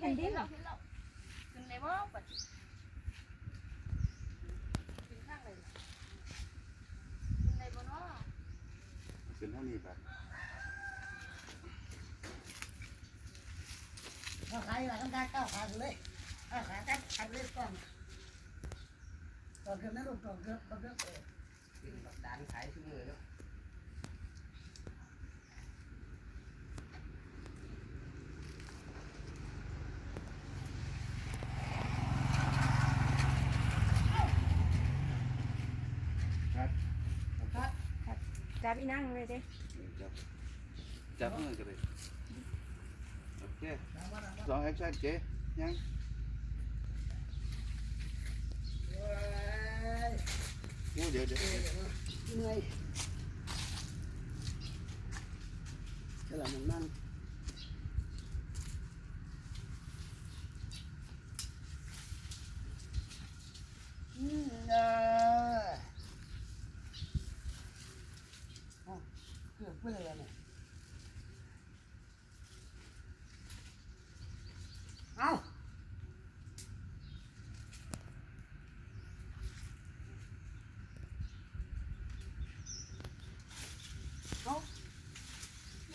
เห็นดิเห็นแล้นขึ้นในบ่ปัดขึ้นข้างเลยขึ้นในบ่เนาะขึ้นเท่านี้ไปข้าวขายหลังได้ข้าวขายเลยข้าวขายได้ขายเลยก่อนก่อนเกินนะลูกก่อนเกินก่อนเกินเออเป็นบันขายทุกมือเนาะ จับอีนั่งเลยเด้จับจับมือกันเลยโอเคถามว่าถามว่าสองแอคชั่นเจ๊ยังเอ้ยโอ้เดี๋ยวเดี๋ยวเอ้ยเหนื่อยเดี๋ยวมันนั่งอืมเออเอาเกือบเพื่อนแล้วเนี่ยเอา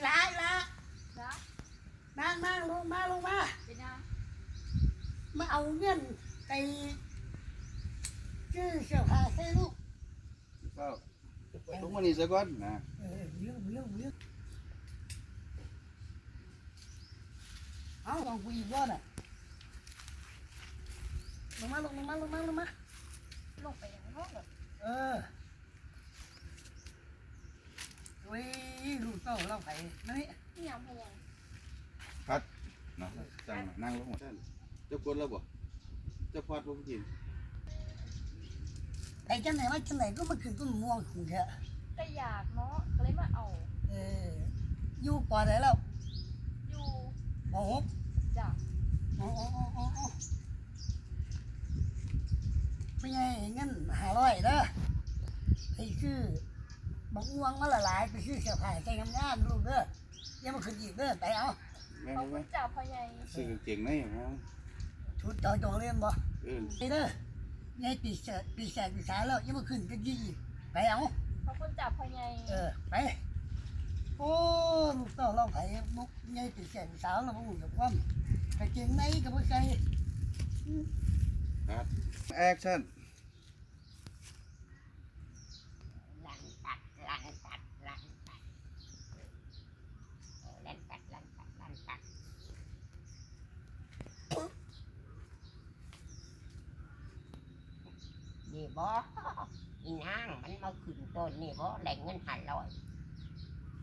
ลาลา จ้ะ มามาลงมาลงมา เป็นยัง มา เอาเงินไปซื้อเสื้อผ้าให้ลูกเฝ้าทุกวันนี้ซะก่อนนะเออเลี้ยงเลี้ยงเลี้ยงเอาลองคุยก่อนอะลงมาลงมาลงมาลงมาลงไปยังห้องแบบเออเว้ยลูกเต้าเราไปนี่นี่ยังพยังเนาะจังนั่งลงหมดเจ้ากดแล้วบ่เจ้าพอดบ่กินไปจังไหนมาจังไหนก็มาขึ้นต้นม่วงของเธอก็อยากเนาะก็เลยมาเอา เอออยู่ปอไหนแล้วอยู่ปอหกจ้ะอ๋ออ๋ออ๋ออ๋ออ๋อไม่ไงเงินห้าร้อยเด้อไปซื้อบักม่วงมาละลายไปซื้อเสื้อผ้าใส่งามๆลูกเด้ออย่ามาขึ้นอีกเด้อไปเอาแม่ขอบรู้คุไหมณจ้าพ่อใหญ่ซื้อกางเกงในมา ชุดจอยจองเรียนบ่เออไปเด้อไงปีเสดปีแสดปีสายแล้วอย่ามาขึ้นกันยี่อีกไปเอาขอบคุณจ้าพ่อใหญ่เออไปโอ้ลูกเต้าเราไผมุกไงปีแสดปีสาวเราบ่รู้จักความกางเกงในก็บ่ใส่ครับแอคชั่น ลันตัดลันตัดลันตัดเออลันตัดลันตัดลันตัด นี่บ่อีนางมันมาขึ้นต้นนี่บ่แหล่งเงินหันลอย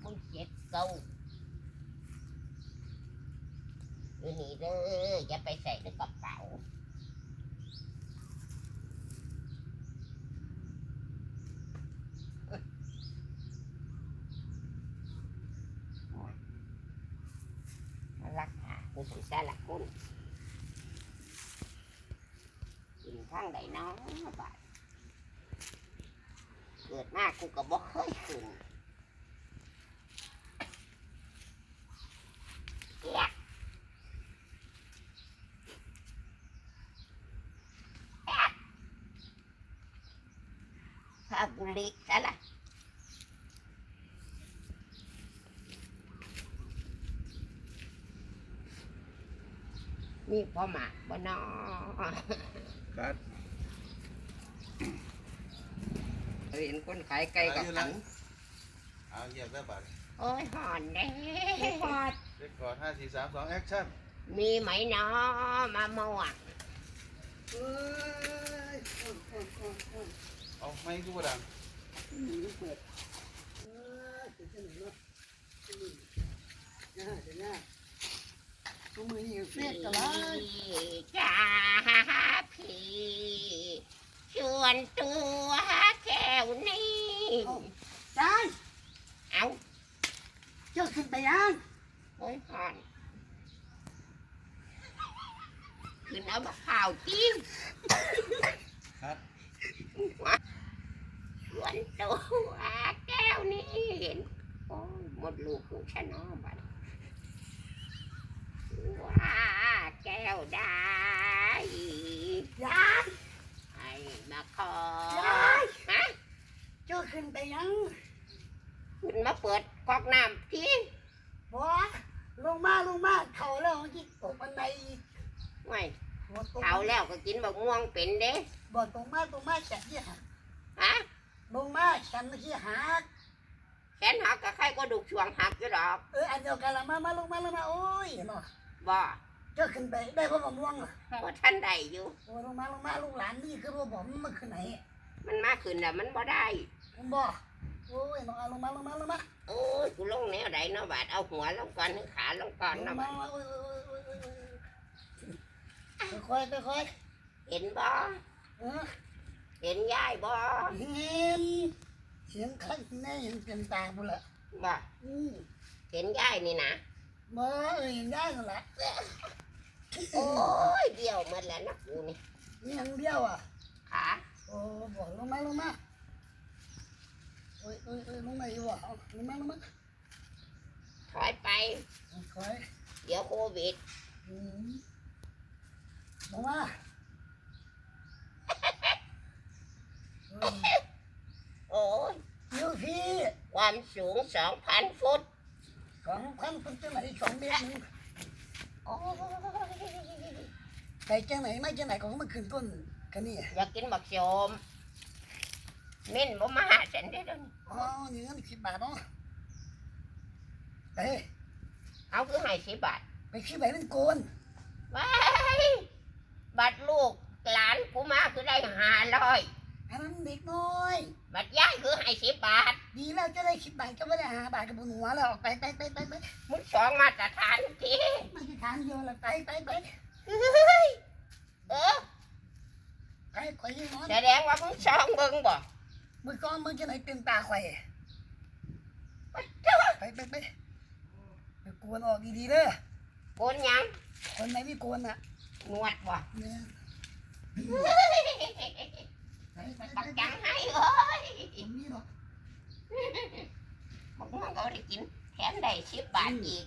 มึงเจ็ดเก้าเออนี่เด้ออย่าไปใส่ในกระเป๋ารักษาคือสังสารคุณกินข้างใดน้องบาด กิดมากูก็บอกเคยขึ้นเอียะเอี๊ยะข้าบุหริสะละมีพ่อหมากบ่นอคัด เห็นคนขายไก่กับขันเอาเหยียบได้บัดโอ้ยหอนเด้พอดเรคคอร์ดห้าสี่สามสองแอคชั่นมีไหมนอมาม่วงเอ้ยโอ้ยโอ้ยโอ้ยโอ้ยเอาไม่กูบ่ดังอืมเปิดเอ้ยเป็นจังไหนเนาะอืมน่าจะน่าตัวมือนี่เฟียดกันละจ้าพี่ชวนตัวแก้วนี้ จานเอาเจ้าขึ้นไปยังโอ้ยหอนขึ้นเอามะพร้าวจิ้มคัดชวนตัวแก้วนี้เห็น โอ้ยหมดลูกของฉันเนาะบัดว้า ได้ ยาย ไอ้มาขอยาย ฮะ เจ้าขึ้น ไปยังขึ้นมาเปิดก๊อกน้ำทีบ่ลงมาลงมาเข่าแล้วเมื่อกี้ตกบันไดอีกไม่บ่ตกเฒ่าแล้วก็กินบักม่วงเป็นเด้บ่ตรงมาตรงมาแขนที่หักฮะลงมาแขนที่หักแขนหักกับใครก็ดูกช่วงหักอยู่ดอกเอออันเดียวกันละมามาลงมาลงมาโอ้ยเนาะบ่เจ้าขึ้นไปได้พ่อมะม่วงอะบ่ท่านได้อยู่โอ้ลงมาลงมาลูกหลานนี่คือพ่อผมมันคือไหนมันมาขึ้นแล้วมันบ่ได้ผม บอกโอ้ยน้องเอาลงมาลงมาลงมาโอ้ยกูลงแนวใดเนาะบาดเอาหัวลงก่อนหรือขาลงก่อนลเนาะงมาบาดโอ้ยโอ้ยโอ้ยโอ้ยโอ้ยค่อยๆค่อยเห็นบ่ๆเออเห็นยายบ่เห็นเสียงคันแน่เห็นเต็มตาบุละบ่อืมเห็นยายนี่นะบ่เอ้ยเห็นได้กันละโอ้ยเดี่ยวหมดแล้วนะกูนี่ นี่ยังเดียวอะขา โอ้บอกลงมาลงมาโอ้ยโอ้ยโอ้ยลงมาอยู่อะเอาลงมาลงมาถอยไปค่อยเดี๋ยวโควิด อืมลงมาเออโอ้ยอยู่พี่ความสูงสองพันฟุต สองพันคนจะไหนสองเมตรหนึงโอ้ยไปจังไหนไม่จังไหนของมันขึ้นต้นกันนี่ อยากกินบักโจม เม่นบ่มาหาฉันได้อเดยวนี้อ๋อนี่เงินสิบบาทเนาะเอ้ยเอาคือให้สิบบาทไปขี้ใบเป็นโกนว้ายบัตรลูกหลานกูมาคือได้ห้าร้อยอันนั้นเด็กน้อย บัตรยายคือให้สิบบาทดีแล้วจะได้สิบบาทก็ไม่ได้หาบาทกับบนหัวแล้วไปไปไปไปไปมึงสองมาตรฐานทีมันจะทานเยอะละไปไปไปเฮ้ยเออไปข่อยยังนอนแสดงว่ามึงสองเบิ่งบ่ มือก้อนมือจะไหนเต็มตาข่อยไปไปไปไปโกนออกดีๆเด้อโกนหยังคนไหนไม่โกนอะหนวดบ่เนี่ยไปไปไปบักไปจังให้เอ้ยผมนี่หรอกบักม่วงก็ได้กินแถมได้สิบบาทอีก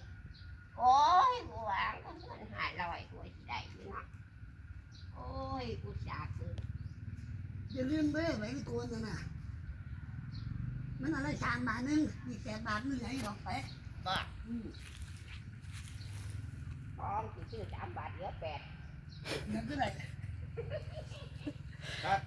โอ้ยกูหวางก็เงินห้าร้อยกูสิได้อยู่เนาะโอ้ยกูสาคืออย่าลืมเด้อไหนไม่โกนนะน่ะ มันอะไรสามบาทหนึงนี่แปดบาทนึงไหนหรอกไปบ่อืมทองสิซื้อสามบาทเหลือแปดเงินเท่าไหร่ครับ